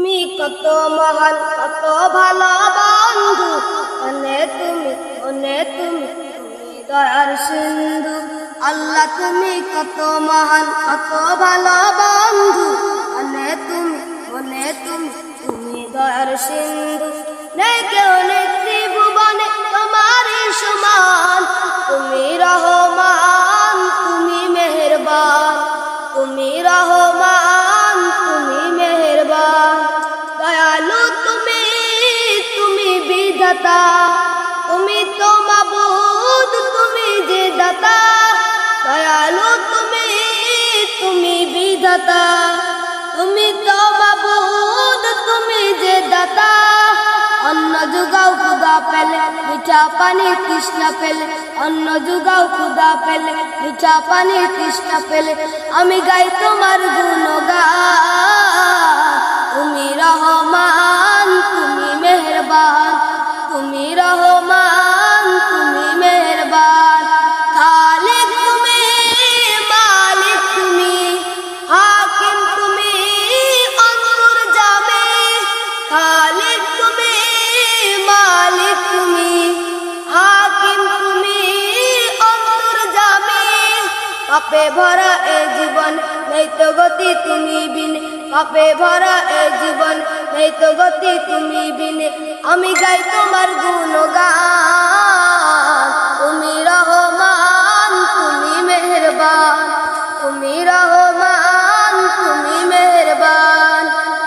তুমি কত মহান কত ভালো বন্ধু অনে তুমি অনে তুমি তুমি দয়ার সিন্ধু আল্লাহ তুমি কত মহান কত ভালো বন্ধু অনে তুমি অনে তুমি তুমি দয়ার সিন্ধু নেই কেউ বিধাতা তুমি তো মাবুদ, তুমি যে দাতা, দয়ালু তুমি তুমি বিধাতা। তুমি তো মাবুদ, তুমি যে দাতা, অন্ন যুগাও খুদা পেলে, মিঠা পানি তৃষ্ণা পেলে। অন্ন যুগাও খুদা পেলে, মিঠা পানি তৃষ্ণা পেলে। আমি গাই তোমার গুণগান। পাপে ভরা এ জীবন, নেই তো গতি তুমি বিনে। পাপে ভরা এ জীবন, নেই তো গতি তুমি বিনে। আমি গাই তোমার গুণগান।